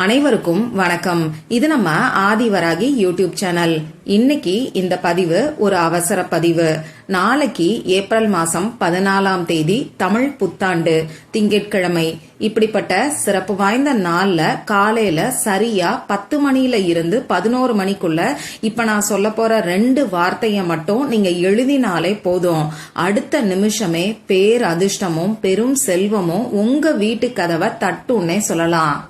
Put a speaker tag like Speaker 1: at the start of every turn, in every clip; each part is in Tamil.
Speaker 1: அனைவருக்கும் வணக்கம். இது நம்ம ஆதிவராகி யூடியூப் சேனல். இன்னைக்கு இந்த பதிவு ஒரு அவசர பதிவு. நாளைக்கு ஏப்ரல் மாசம் பதினாலாம் தேதி தமிழ் புத்தாண்டு திங்கட்கிழமை. இப்படிப்பட்ட சிறப்பு வாய்ந்த நாள்ல காலையில சரியா பத்து மணியில இருந்து பதினோரு மணிக்குள்ள இப்ப நான் சொல்ல போற ரெண்டு வார்த்தைய மட்டும் நீங்க எழுதினாலே போதும். அடுத்த நிமிஷமே பேர் அதிர்ஷ்டமும் பெரும் செல்வமும் உங்க வீட்டு கதவை தட்டுன்னே சொல்லலாம்.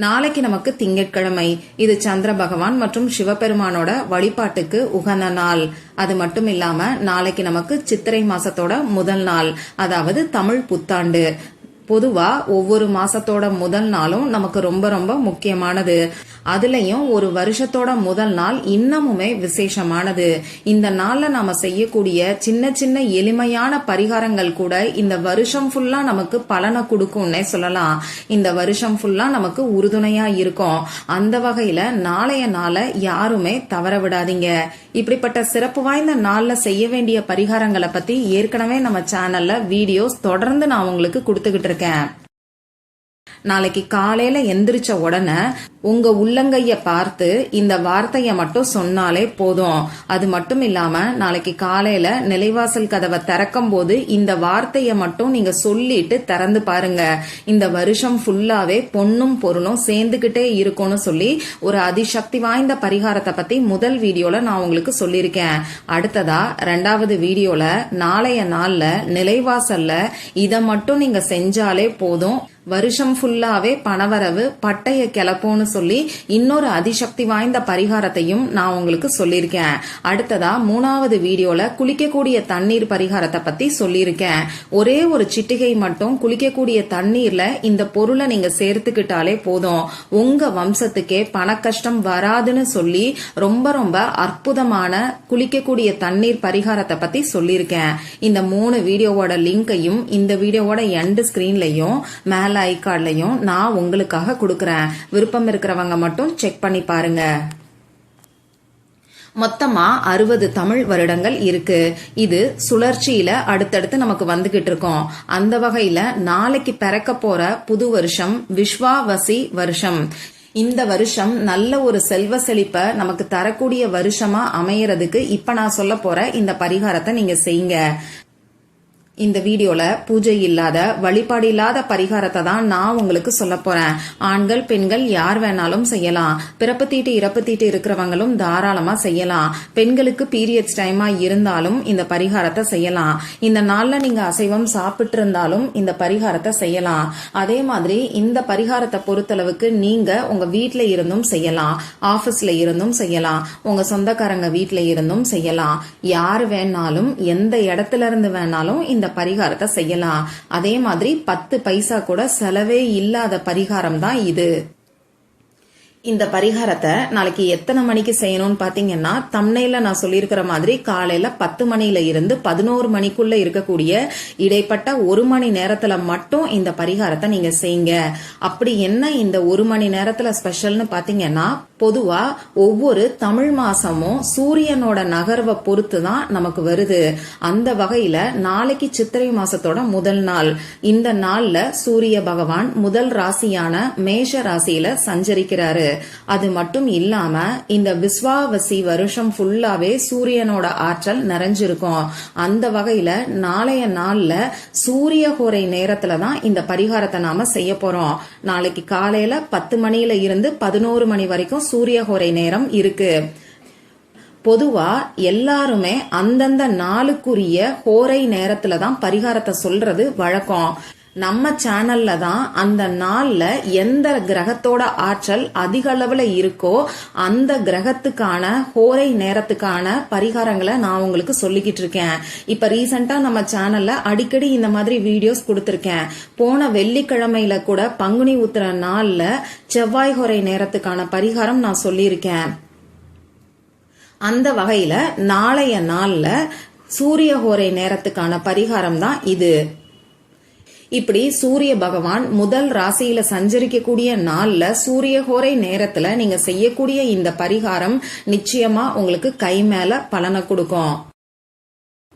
Speaker 1: நாளைக்கு நமக்கு திங்கட்கிழமை. இது சந்திர பகவான் மற்றும் சிவபெருமானோட வழிபாட்டுக்கு உகந்த நாள். அது மட்டும் இல்லாம நாளைக்கு நமக்கு சித்திரை மாசத்தோட முதல் நாள். அதாவது தமிழ் புத்தாண்டு. பொதுவா ஒவ்வொரு மாசத்தோட முதல் நாளும் நமக்கு ரொம்ப ரொம்ப முக்கியமானது. அதுலயும் ஒரு வருஷத்தோட முதல் நாள் இன்னமுமே விசேஷமானது. இந்த நாள்ல நாம செய்யக்கூடிய சின்ன சின்ன எளிமையான பரிகாரங்கள் கூட இந்த வருஷம் ஃபுல்லா நமக்கு பலனை கொடுக்கும்னே சொல்லலாம். இந்த வருஷம் ஃபுல்லா நமக்கு உறுதுணையா இருக்கும். அந்த வகையில நாளைய நாளை யாருமே தவற விடாதீங்க. இப்படிப்பட்ட சிறப்பு வாய்ந்த நாள்ல செய்ய வேண்டிய பரிகாரங்களை பத்தி ஏற்கனவே நம்ம சேனல்ல வீடியோஸ் தொடர்ந்து நான் உங்களுக்கு கொடுத்துக்கிட்டு இருக்கேன். நாளைக்கு காலையில எந்திரிச்ச உடனே உங்க உள்ளங்கைய பார்த்து இந்த வார்த்தைய மட்டும் சொன்னாலே போதும். அது மட்டும் இல்லாம நாளைக்கு காலையில நிலைவாசல் கதவை திறக்கும் போது இந்த வார்த்தைய மட்டும் நீங்க சொல்லிட்டு திறந்து பாருங்க. இந்த வருஷம் ஃபுல்லாவே பொண்ணும் பொருளும் சேர்ந்துகிட்டே இருக்கும்னு சொல்லி ஒரு அதிசக்தி வாய்ந்த பரிகாரத்தை பத்தி முதல் வீடியோல நான் உங்களுக்கு சொல்லியிருக்கேன். அடுத்ததா ரெண்டாவது வீடியோல நாளைய நாள்ல நிலைவாசல்ல இத மட்டும் நீங்க செஞ்சாலே போதும். வருஷம் ஃபுல்லாவே பணவரவு பட்டைய கிளப்போன்னு சொல்லி இன்னொரு அதிசக்தி வாய்ந்த பரிகாரத்தையும் நான் உங்களுக்கு சொல்லியிருக்கேன். அடுத்ததா மூணாவது வீடியோல குளிக்கக்கூடிய தண்ணீர் பரிகாரத்தை பத்தி சொல்லியிருக்கேன். ஒரே ஒரு சிட்டிகை மட்டும் குளிக்கக்கூடிய தண்ணீர்ல இந்த பொருளை நீங்க சேர்த்துக்கிட்டாலே போதும். உங்க வம்சத்துக்கே பண கஷ்டம் வராதுன்னு சொல்லி ரொம்ப ரொம்ப அற்புதமான குளிக்கக்கூடிய தண்ணீர் பரிகாரத்தை பத்தி சொல்லியிருக்கேன். இந்த மூணு வீடியோவோட லிங்கையும் இந்த வீடியோவோட எண்டு ஸ்கிரீன்லயும் மேல ஐகார்ட்லயும் நான் உங்களுக்காக கொடுக்குறேன். விருப்பம் இருக்கிறவங்க மட்டும் செக் பண்ணி பாருங்க. மொத்தமா அறுபது தமிழ் வருடங்கள் இருக்கு. இது சுழற்சியில அடுத்தடுத்து நமக்கு வந்துகிட்டு இருக்கோம். அந்த வகையில நாளைக்கு பிறக்க போற புது வருஷம் விஸ்வாவசி வருஷம். இந்த வருஷம் நல்ல ஒரு செல்வ செழிப்ப நமக்கு தரக்கூடிய வருஷமா அமையறதுக்கு இப்ப நான் சொல்ல போற இந்த பரிகாரத்தை நீங்க செய்யுங்க. இந்த வீடியோல பூஜை இல்லாத வழிபாடு இல்லாத பரிகாரத்தை தான் நான் உங்களுக்கு சொல்ல போறேன். ஆண்கள் பெண்கள் யார் வேணாலும் செய்யலாம். பிறப்பு தீட்டு இறப்பு தீட்டு இருக்கிறவங்களும் தாராளமா செய்யலாம். பெண்களுக்கு பீரியட்ஸ் டைமா இருந்தாலும் இந்த பரிகாரத்தை செய்யலாம். இந்த நாள்ல நீங்க அசைவம் சாப்பிட்டு இருந்தாலும் இந்த பரிகாரத்தை செய்யலாம். அதே மாதிரி இந்த பரிகாரத்தை பொறுத்தளவுக்கு நீங்க உங்க வீட்ல இருந்தும் செய்யலாம். ஆபீஸ்ல இருந்தும் செய்யலாம். உங்க சொந்தக்காரங்க வீட்ல இருந்தும் செய்யலாம். யார் வேணாலும் எந்த இடத்துல இருந்து வேணாலும் இந்த பரிகாரத்தை செய்யலாம். அதே மாதிரி பத்து பைசா கூட செலவே இல்லாத பரிகாரம் தான் இது. இந்த பரிகாரத்தை நாளைக்கு எத்தனை மணிக்கு செய்யணும்னு பாத்தீங்கன்னா தம்னையில நான் சொல்லியிருக்கிற மாதிரி காலையில பத்து மணியில இருந்து பதினோரு மணிக்குள்ள இருக்கக்கூடிய இடைப்பட்ட ஒரு மணி நேரத்துல மட்டும் இந்த பரிகாரத்தை நீங்க செய்யுங்க. அப்படி என்ன இந்த ஒரு மணி நேரத்துல ஸ்பெஷல்னு பாத்தீங்கன்னா பொதுவா ஒவ்வொரு தமிழ் மாசமும் சூரியனோட நகர்வை பொறுத்து தான் நமக்கு வருது. அந்த வகையில நாளைக்கு சித்திரை மாசத்தோட முதல் நாள். இந்த நாள்ல சூரிய பகவான் முதல் ராசியான மேஷ ராசியில சஞ்சரிக்கிறாரு. அது மட்டும் இல்லாம இந்த விஸ்வாவசி வருஷம் ஃபுல்லாவே சூரியனோட ஆற்றல் நிறைஞ்சிருக்கும். அந்த வகையில நாளைய நாள்ல சூரிய கோரை நேரத்துல தான் இந்த பரிகாரத்தை நாம செய்ய போறோம். நாளைக்கு காலையில பத்து மணியில இருந்து பதினோரு மணி வரைக்கும் சூரிய கோரை நேரம் இருக்கு. பொதுவா எல்லாருமே அந்தந்த நாளுக்குரிய ஹோரை நேரத்துல தான் பரிகாரத்தை சொல்றது வழக்கம். நம்ம சேனல்ல தான் அந்த நாள்ல எந்த கிரகத்தோட ஆற்றல் அதிக அளவுல இருக்கோ அந்த கிரகத்துக்கான ஹோரை நேரத்துக்கான பரிகாரங்களை நான் உங்களுக்கு சொல்லிக்கிட்டு இருக்கேன். இப்ப ரீசெண்டா நம்ம சேனல்ல அடிக்கடி இந்த மாதிரி வீடியோஸ் கொடுத்திருக்கேன். போன வெள்ளிக்கிழமையில கூட பங்குனி உத்திர நாள்ல செவ்வாய் ஹோரை நேரத்துக்கான பரிகாரம் நான் சொல்லியிருக்கேன். அந்த வகையில நாளைய நாள்ல சூரிய ஹோரை நேரத்துக்கான பரிகாரம் தான் இது. இப்படி சூரிய பகவான் முதல் ராசியில சஞ்சரிக்கக்கூடிய நாள்ல சூரிய ஹோரை நேரத்துல நீங்க செய்யக்கூடிய இந்த பரிகாரம் நிச்சயமா உங்களுக்கு கை மேல பலனை கொடுக்கும்.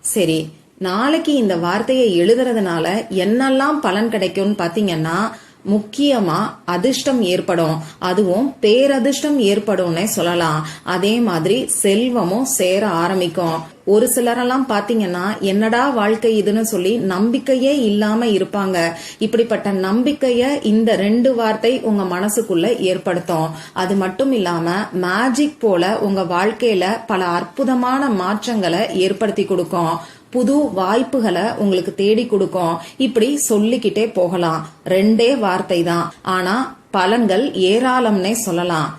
Speaker 1: சரி நாளைக்கு இந்த வார்த்தையை எழுதுறதுனால என்னெல்லாம் பலன் கிடைக்கும்னு பாத்தீங்கன்னா முக்கியமா அதிர்ஷ்டம் ஏற்படும். அதுவும் பேரதிர்ஷ்டம் ஏற்படும்னே சொல்லலாம். அதே மாதிரி செல்வமும் சேர ஆரம்பிக்கும். ஒரு சிலரெல்லாம் பாத்தீங்கன்னா என்னடா வாழ்க்கை இதுன்னு சொல்லி நம்பிக்கையே இல்லாம இருப்பாங்க. இப்படிப்பட்ட நம்பிக்கைய இந்த ரெண்டு வார்த்தை உங்க மனசுக்குள்ள ஏற்படுத்தும். அது மட்டும் இல்லாம மேஜிக் போல உங்க வாழ்க்கையில பல அற்புதமான மாற்றங்களை ஏற்படுத்தி கொடுக்கும். புது வாய்ப்புகளை உங்களுக்கு தேடி கொடுக்கும். இப்படி சொல்லிக்கிட்டே போகலாம். ரெண்டே வார்த்தை தான். ஆனா பலன்கள் ஏராளம்னே சொல்லலாம்.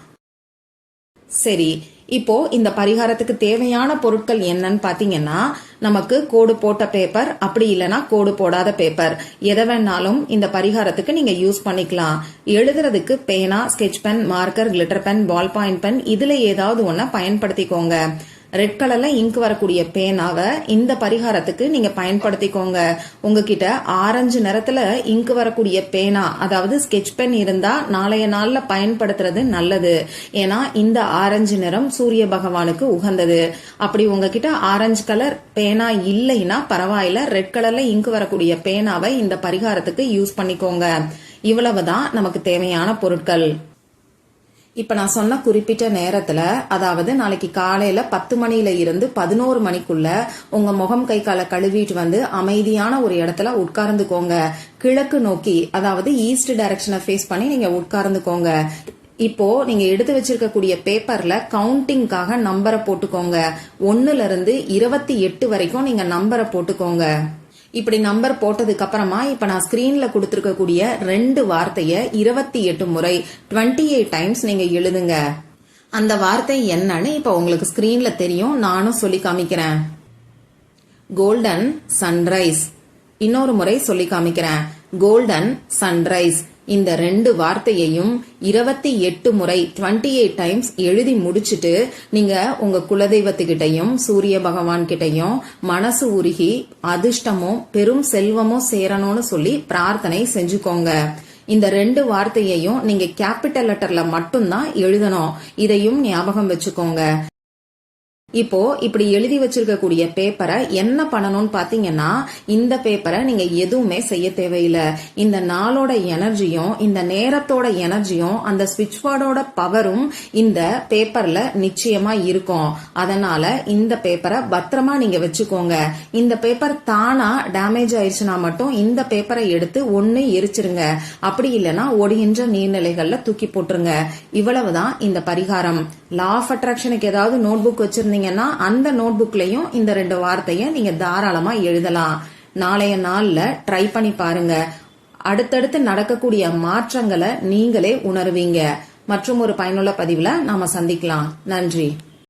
Speaker 1: சரி இப்போ இந்த பரிகாரத்துக்கு தேவையான பொருட்கள் என்னன்னு பாத்தீங்கன்னா நமக்கு கோடு போட்ட பேப்பர் அப்படி இல்லைன்னா கோடு போடாத பேப்பர் எதை வேணாலும் இந்த பரிகாரத்துக்கு நீங்க யூஸ் பண்ணிக்கலாம். எழுதுறதுக்கு பேனா sketch pen marker glitter pen ball point pen இதுல ஏதாவது ஒன்ன பயன்படுத்திக்கோங்க. ரெட் கலர்ல இங்க் வரக்கூடிய பேனாவை இந்த பரிகாரத்துக்கு நீங்க பயன்படுத்திக்கோங்க. உங்ககிட்ட ஆரஞ்சு நிறத்துல இங்க் வரக்கூடிய பேனா அதாவது ஸ்கெட்ச் பென் இருந்தா நாளைய நாள்ல பயன்படுத்துறது நல்லது. ஏன்னா இந்த ஆரஞ்சு நிறம் சூரிய பகவானுக்கு உகந்தது. அப்படி உங்ககிட்ட ஆரஞ்சு கலர் பேனா இல்லைன்னா பரவாயில்ல ரெட் கலர்ல இங்க் வரக்கூடிய பேனாவை இந்த பரிகாரத்துக்கு யூஸ் பண்ணிக்கோங்க. இவ்வளவுதான் நமக்கு தேவையான பொருட்கள். இப்ப நான் சொன்ன குறிப்பிட்ட நேரத்துல அதாவது நாளைக்கு காலையில பத்து மணில இருந்து பதினோரு மணிக்குள்ள உங்க முகம் கை காலை கழுவிட்டு வந்து அமைதியான ஒரு இடத்துல உட்கார்ந்துக்கோங்க. கிழக்கு நோக்கி அதாவது ஈஸ்ட் டைரக்ஷனை ஃபேஸ் பண்ணி நீங்க உட்கார்ந்துக்கோங்க. இப்போ நீங்க எடுத்து வச்சிருக்கக்கூடிய பேப்பர்ல கவுண்டிங்காக நம்பரை போட்டுக்கோங்க. ஒன்னுல இருந்து இருபத்தி எட்டு வரைக்கும் நீங்க நம்பரை போட்டுக்கோங்க. இப்படி நம்பர் போட்டதுக்கு அப்புறமா இப்ப நான் ஸ்கிரீன்ல கொடுத்துருக்கக்கூடிய ரெண்டு வார்த்தையை இருபத்தி எட்டு முறை டுவெண்ட்டி எயிட் டைம்ஸ் நீங்க எழுதுங்க. அந்த வார்த்தை என்னன்னு இப்ப உங்களுக்கு ஸ்கிரீன்ல தெரியும். நானும் சொல்லி காமிக்கிறேன். கோல்டன் சன்ரைஸ் இன்னொரு முறை சொல்லி காமிக்கிறேன். கோல்டன் சன்ரைஸ் இந்த ரெண்டு வார்த்தையையும் இருபத்தி எட்டு முறை டுவெண்ட்டி எயிட் டைம்ஸ் எழுதி முடிச்சுட்டு நீங்க உங்க குலதெய்வத்துக்கிட்டையும் சூரிய பகவான் கிட்டையும் மனசு உருகி அதிர்ஷ்டமும் பெரும் செல்வமும் சேரணும்னு சொல்லி பிரார்த்தனை செஞ்சுக்கோங்க. இந்த ரெண்டு வார்த்தையையும் நீங்க கேபிட்டல் லெட்டர்ல மட்டும்தான் எழுதணும். இதையும் ஞாபகம் வச்சுக்கோங்க. இப்போ இப்படி எழுதி வச்சிருக்கக்கூடிய பேப்பரை என்ன பண்ணணும்னு பாத்தீங்கன்னா இந்த பேப்பரை நீங்க எதுவுமே செய்ய தேவையில்லை. இந்த நாளோட எனர்ஜியும் இந்த நேரத்தோட எனர்ஜியும் அந்த ஸ்விட்ச் போர்டோட பவரும் இந்த பேப்பர்ல நிச்சயமா இருக்கும். அதனால இந்த பேப்பரை பத்திரமா நீங்க வச்சுக்கோங்க. இந்த பேப்பர் தானா டேமேஜ் ஆயிடுச்சுன்னா மட்டும் இந்த பேப்பரை எடுத்து ஒன்னு எரிச்சிருங்க. அப்படி இல்லைன்னா ஒடுகின்ற நீர்நிலைகள்ல தூக்கி போட்டுருங்க. இவ்வளவுதான் இந்த பரிகாரம். லா ஆஃப் அட்ராக்ஷனுக்கு ஏதாவது நோட் புக் வச்சிருந்தீங்கன்னா அந்த நோட் புக்லயும் இந்த ரெண்டு வார்த்தையை நீங்க தாராளமா எழுதலாம். நாளைய நாள்ல ட்ரை பண்ணி பாருங்க. அடுத்தடுத்து நடக்கக்கூடிய மாற்றங்களை நீங்களே உணர்வீங்க. மற்றும் ஒரு பயனுள்ள பதிவுல நாம சந்திக்கலாம். நன்றி.